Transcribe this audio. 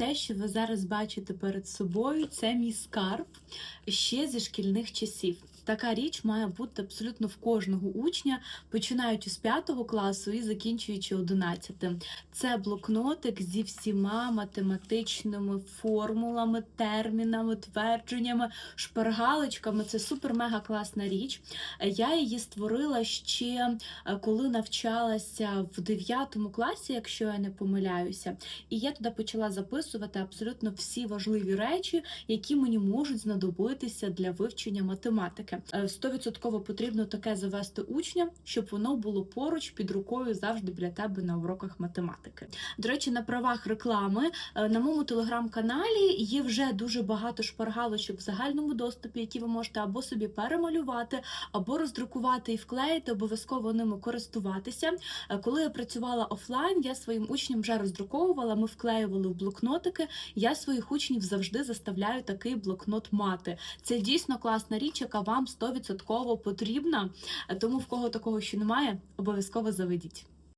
те, що ви зараз бачите перед собою, це мій скарб ще зі шкільних часів. Така річ має бути абсолютно в кожного учня, починаючи з 5 класу і закінчуючи 11. Це блокнотик зі всіма математичними формулами, термінами, твердженнями, шпаргалочками. Це супер-мега класна річ. Я її створила ще е, коли навчалася в 9 класі, якщо я не помиляюся. І я туди почала записувати абсолютно всі важливі речі, які мені можуть знадобитися для вивчення математики. Е, Стовідсотково потрібно таке завести учня, щоб воно було поруч під рукою завжди біля тебе на уроках математики. До речі, на правах реклами е, на моєму телеграм-каналі є вже дуже багато шпаргалочок в загальному доступі, які ви можете або собі перемалювати, або роздрукувати і вклеїти, обов'язково ними користуватися. Е, Коли я працювала офлайн, я своїм учням вже роздруковувала, ми вклеювали в блокнотики. Я своїх учнів завжди заставляю такий блокнот мати. Це дійсно класна річ, яка вам 100% потрібна. Тому в кого такого ще немає, обов'язково заведіть.